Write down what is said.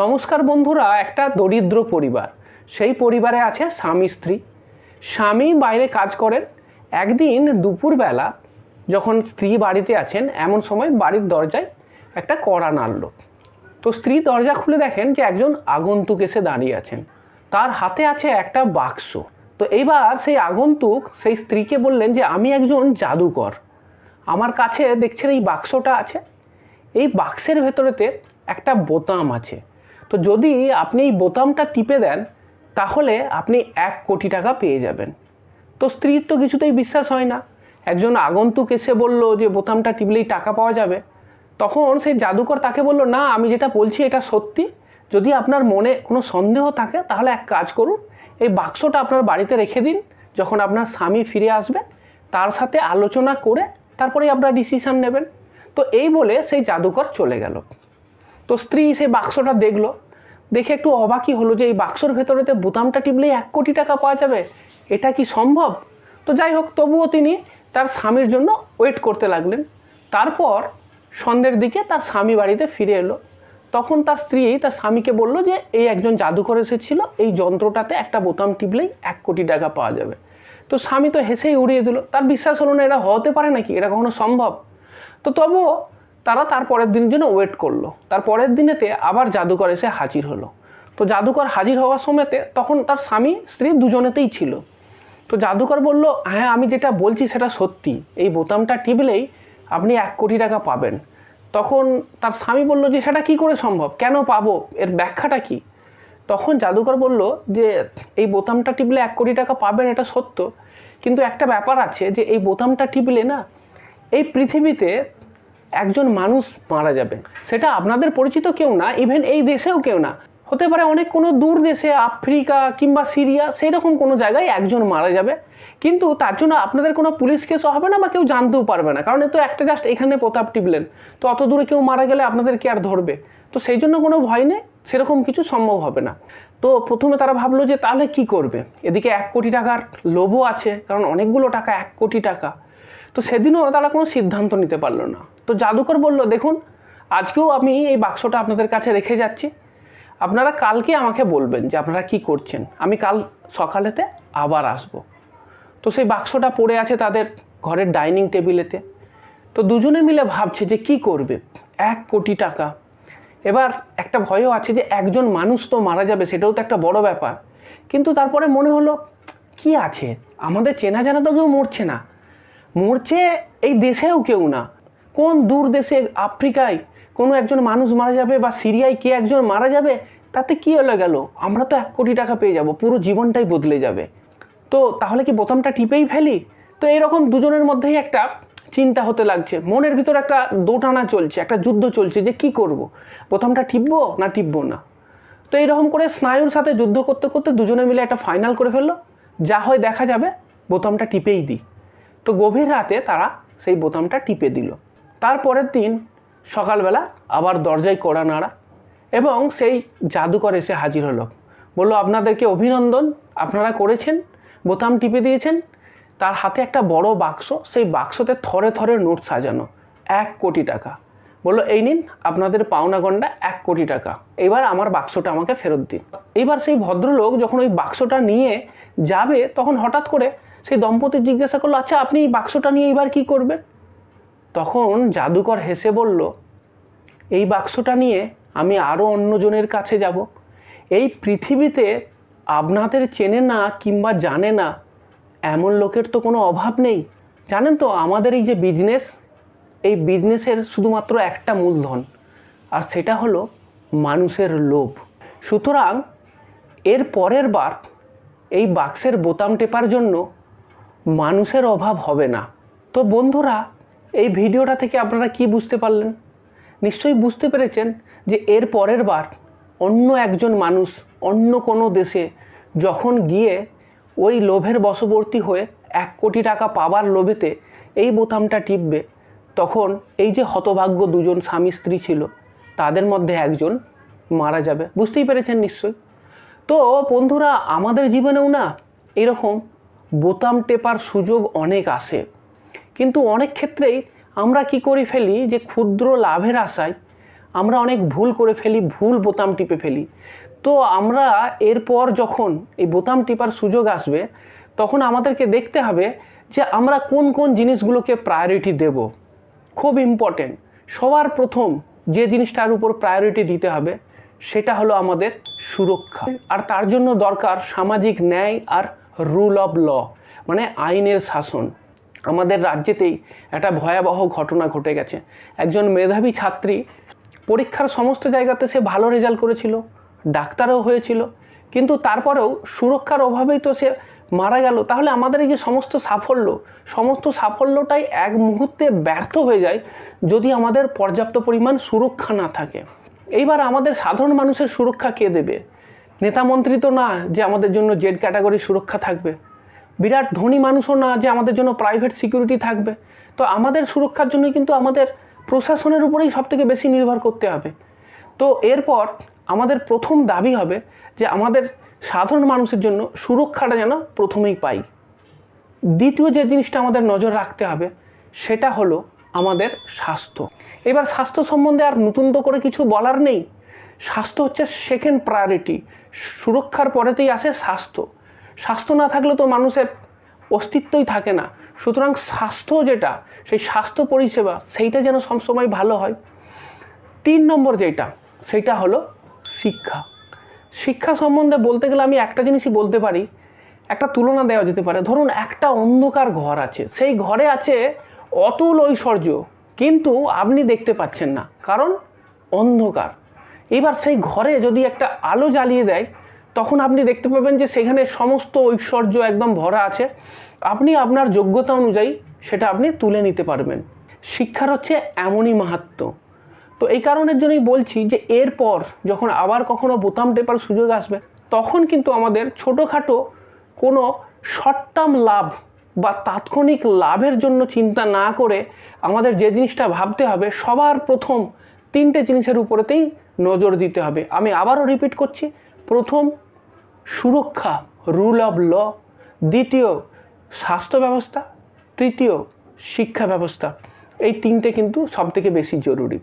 নমস্কার বন্ধুরা, একটা দরিদ্র পরিবার। সেই পরিবারে আছে স্বামী, স্ত্রী। স্বামী বাইরে কাজ করেন। একদিন দুপুরবেলা যখন স্ত্রী বাড়িতে আছেন, এমন সময় বাড়ির দরজায় একটা কড়া নাড়ল। তো স্ত্রী দরজা খুলে দেখেন যে একজন আগন্তুক এসে দাঁড়িয়ে আছেন। তার হাতে আছে একটা বাক্স। তো এইবার সেই আগন্তুক সেই স্ত্রীকে বললেন যে, আমি একজন জাদুকর। আমার কাছে দেখছেন এই বাক্সটা আছে? এই বাক্সের ভেতরেতে একটা বোতাম আছে। তো যদি আপনি এই বোতামটা টিপে দেন, তাহলে আপনি এক কোটি টাকা পেয়ে যাবেন। তো স্ত্রীর তো কিছুতেই বিশ্বাস হয় না। একজন আগন্তুক এসে বলল যে, বোতামটা টিপলেই টাকা পাওয়া যাবে। তখন সেই জাদুকর তাকে বলল, না, আমি যেটা বলছি এটা সত্যি। যদি আপনার মনে কোনো সন্দেহ থাকে, তাহলে এক কাজ করুন। এই বাক্সটা আপনার বাড়িতে রেখে দিন। যখন আপনার স্বামী ফিরে আসবে, তার সাথে আলোচনা করে তারপরে আপনার ডিসিশন নেবেন। তো এই বলে সেই জাদুকর চলে গেল। তো স্ত্রী সেই বাক্সটা দেখল। দেখে একটু অবাকই হলো যে এই বাক্সর ভেতরেতে বোতামটা টিপলেই এক কোটি টাকা পাওয়া যাবে। এটা কি সম্ভব? তো যাই হোক, তবুও তিনি তার স্বামীর জন্য ওয়েট করতে লাগলেন। তারপর সন্ধ্যের দিকে তার স্বামী বাড়িতে ফিরে এলো। তখন তার স্ত্রী তার স্বামীকে বলল যে, এই একজন জাদুঘর এসেছিল, এই যন্ত্রটাতে একটা বোতাম টিপলেই এক কোটি টাকা পাওয়া যাবে। তো স্বামী তো হেসেই উড়িয়ে দিল। তার বিশ্বাস হলো না, এটা হতে পারে নাকি? এটা কখনো সম্ভব? তো তবুও তারা তার পরের দিনের জন্য ওয়েট করল। তার পরের দিনেতে আবার জাদুকর এসে হাজির হলো। তো জাদুকর হাজির হওয়ার সময়তে তখন তার স্বামী, স্ত্রী দুজনেতেই ছিল। তো জাদুকর বলল হ্যাঁ আমি যেটা বলছি সেটা সত্যি। এই বোতামটা টিপলেই আপনি এক কোটি টাকা পাবেন। তখন তার স্বামী বলল যে, সেটা কি করে সম্ভব? কেন পাবো? এর ব্যাখ্যাটা কি? তখন জাদুকর বলল যে, এই বোতামটা টিপলে এক কোটি টাকা পাবেন, এটা সত্য। কিন্তু একটা ব্যাপার আছে যে, এই বোতামটা টিপলে না, এই পৃথিবীতে একজন মানুষ মারা যাবে। সেটা আপনাদের পরিচিত কেউ না ইভেন এই দেশেও কেউ না। হতে পারে অনেক কোনো দূর দেশে, আফ্রিকা কিংবা সিরিয়া সেই রকম কোনো জায়গায় একজন মারা যাবে। কিন্তু তার জন্য আপনাদের কোনো পুলিশ কেসও হবে না বা কেউ জানতেও পারবে না। কারণ এ তো একটা জাস্ট এখানে প্রতাপ টিপলেন। তো অত দূরে কেউ মারা গেলে আপনাদের কে আর ধরবে? তো সেই জন্য কোনো ভয় নেই, সেরকম কিছু সম্ভব হবে না। তো প্রথমে তারা ভাবলো যে তাহলে কি করবে? এদিকে এক কোটি টাকার লোভও আছে, কারণ অনেকগুলো টাকা, এক কোটি টাকা। তো সেদিনও তারা কোনো সিদ্ধান্ত নিতে পারল না। তো জাদুকর বলল, দেখুন, আজকেও আমি এই বাক্সটা আপনাদের কাছে রেখে যাচ্ছি। আপনারা কালকে আমাকে বলবেন যে আপনারা কি করছেন। আমি কাল সকালেতে আবার আসব। তো সেই বাক্সটা পড়ে আছে তাদের ঘরের ডাইনিং টেবিলেতে। তো দুজনে মিলে ভাবছে যে কি করবে। এক কোটি টাকা। এবার একটা ভয়ও আছে যে একজন মানুষ তো মারা যাবে, সেটাও তো একটা বড় ব্যাপার। কিন্তু তারপরে মনে হলো, কি আছে? আমাদের চেনা জানা তো কেউ মরছে না। মরছে এই দেশেও কেউ না। কোন দূর দেশে আফ্রিকায় কোনো একজন মানুষ মারা যাবে বা সিরিয়ায় কে একজন মারা যাবে, তাতে কি হলে গেল? আমরা তো এক কোটি টাকা পেয়ে যাব, পুরো জীবনটাই বদলে যাবে। তো তাহলে কি বোতামটা টিপেই ফেলি? তো এরকম দুজনের মধ্যেই একটা চিন্তা হতে লাগছে। মনের ভিতর একটা দোটানা চলছে, একটা যুদ্ধ চলছে যে কি করব? বোতামটা টিপবো না টিপবো না? তো এইরকম করে স্নায়ুর সাথে যুদ্ধ করতে করতে দুজনে মিলে একটা ফাইনাল করে ফেলল। যা হয় দেখা যাবে, বোতামটা টিপেই দিই। তো গভীর রাতে তারা সেই বোতামটা টিপে দিল। তারপরের দিন সকালবেলা আবার দরজায় কড়া নাড়া এবং সেই জাদুকর এসে হাজির হলো। বলল, আপনাদেরকে অভিনন্দন, আপনারা করেছেন, বোতাম টিপে দিয়েছেন। তার হাতে একটা বড় বাক্স, সেই বাক্সতে থরে থরে নোট সাজানো, এক কোটি টাকা। বলল, এই নিন, আপনাদের পাওনা গন্ডা এক কোটি টাকা। এবার আমার বাক্সটা আমাকে ফেরত দিন। এবার সেই ভদ্রলোক যখন ওই বাক্সটা নিয়ে যাবে, তখন হঠাৎ করে সেই দম্পতি জিজ্ঞাসা করল আচ্ছা আপনি এই বাক্সটা নিয়ে এবার কি করবেন? তখন জাদুকর হেসে বলল, এই বাক্সটা নিয়ে আমি আরও অন্যজনের কাছে যাব। এই পৃথিবীতে আপনাদের চেনে না কিংবা জানে না, এমন লোকের তো কোনো অভাব নেই। জানেন তো আমাদের এই যে বিজনেস এই বিজনেসের শুধুমাত্র একটা মূলধন, আর সেটা হলো মানুষের লোভ। সুতরাং এর পরের বার এই বাক্সের বোতাম টেপার জন্য মানুষের অভাব হবে না। তো বন্ধুরা এই ভিডিওটা থেকে আপনারা কি বুঝতে পারলেন? নিশ্চয়ই বুঝতে পেরেছেন যে এর পরের বার অন্য একজন মানুষ অন্য কোনো দেশে যখন গিয়ে ওই লোভের বশবর্তী হয়ে এক কোটি টাকা পাবার লোভেতে এই বোতামটা টিপবে, তখন এই যে হতভাগ্য দুজন স্বামী স্ত্রী ছিল, তাদের মধ্যে একজন মারা যাবে। বুঝতেই পেরেছেন নিশ্চয়ই? তো বন্ধুরা, আমাদের জীবনেও না এরকম বোতাম টেপার সুযোগ অনেক আসে। কিন্তু অনেক ক্ষেত্রেই আমরা কি করে ফেলি যে ক্ষুদ্র লাভের আশায় আমরা অনেক ভুল করে ফেলি, ভুল বোতাম টিপে ফেলি। তো আমরা এরপর যখন এই বোতাম টিপার সুযোগ আসবে, তখন আমাদেরকে দেখতে হবে যে আমরা কোন কোন জিনিসগুলোকে প্রায়োরিটি দেব। খুব ইম্পর্টেন্ট সবার প্রথম যে জিনিসটার উপর প্রায়োরিটি দিতে হবে, সেটা হলো আমাদের সুরক্ষা। আর তার জন্য দরকার সামাজিক ন্যায় আর রুল অফ ল মানে আইনের শাসন। আমাদের রাজ্যেতেই একটা ভয়াবহ ঘটনা ঘটে গেছে। একজন মেধাবী ছাত্রী পরীক্ষার সমস্ত জায়গাতে সে ভালো রেজাল্ট করেছিল, ডাক্তারও হয়েছিল, কিন্তু তারপরেও সুরক্ষার অভাবেই তো সে মারা গেল। তাহলে আমাদের এই যে সমস্ত সাফল্য, সমস্ত সাফল্যটাই এক মুহূর্তে ব্যর্থ হয়ে যায় যদি আমাদের পর্যাপ্ত পরিমাণ সুরক্ষা না থাকে। এইবার আমাদের সাধারণ মানুষের সুরক্ষা কে দেবে? নেতা মন্ত্রী তো না যে আমাদের জন্য জেড ক্যাটাগরি সুরক্ষা থাকবে। বিরাট ধনী মানুষও না যে আমাদের জন্য প্রাইভেট সিকিউরিটি থাকবে। তো আমাদের সুরক্ষার জন্য কিন্তু আমাদের প্রশাসনের উপরেই সবথেকে বেশি নির্ভর করতে হবে। তো এরপর আমাদের প্রথম দাবি হবে যে আমাদের সাধারণ মানুষের জন্য সুরক্ষাটা যেন প্রথমেই পাই। দ্বিতীয় যে জিনিসটা আমাদের নজর রাখতে হবে, সেটা হলো আমাদের স্বাস্থ্য। এবার স্বাস্থ্য সম্বন্ধে আর নতুন তো করে কিছু বলার নেই। স্বাস্থ্য হচ্ছে সেকেন্ড প্রায়োরিটি সুরক্ষার পরেতেই আসে স্বাস্থ্য। স্বাস্থ্য না থাকলে তো মানুষের অস্তিত্বই থাকে না। সুতরাং স্বাস্থ্য যেটা, সেই স্বাস্থ্য পরিষেবা, সেইটা যেন সবসময় ভালো হয়। তিন নম্বর যেটা, সেটা হলো শিক্ষা। শিক্ষা সম্বন্ধে বলতে গেলে আমি একটা জিনিসই বলতে পারি, একটা তুলনা দেওয়া যেতে পারে। ধরুন একটা অন্ধকার ঘর আছে, সেই ঘরে আছে অতুল ঐশ্বর্য, কিন্তু আপনি দেখতে পাচ্ছেন না, কারণ অন্ধকার। এবার সেই ঘরে যদি একটা আলো জ্বালিয়ে দেয় তখন আপনি দেখতে পাবেন যে সেখানে সমস্ত ঐশ্বর্য একদম ভরা আছে। আপনি আপনার যোগ্যতা অনুযায়ী সেটা আপনি তুলে নিতে পারবেন। শিক্ষার হচ্ছে এমনই মাহাত্ম। তো এই কারণের জন্যই বলছি যে এরপর যখন আবার কখনো বোতাম টেপার সুযোগ আসবে, তখন কিন্তু আমাদের ছোটোখাটো কোনো শর্ট টার্ম লাভ বা তাৎক্ষণিক লাভের জন্য চিন্তা না করে আমাদের যে জিনিসটা ভাবতে হবে, সবার প্রথম তিনটে জিনিসের উপরেতেই নজর দিতে হবে। আমি আবারও রিপিট করছি প্রথম সুরক্ষা রুল অব ল দ্বিতীয় স্বাস্থ্য ব্যবস্থা, তৃতীয় শিক্ষা ব্যবস্থা। এই তিনটে কিন্তু সবথেকে বেশি জরুরি।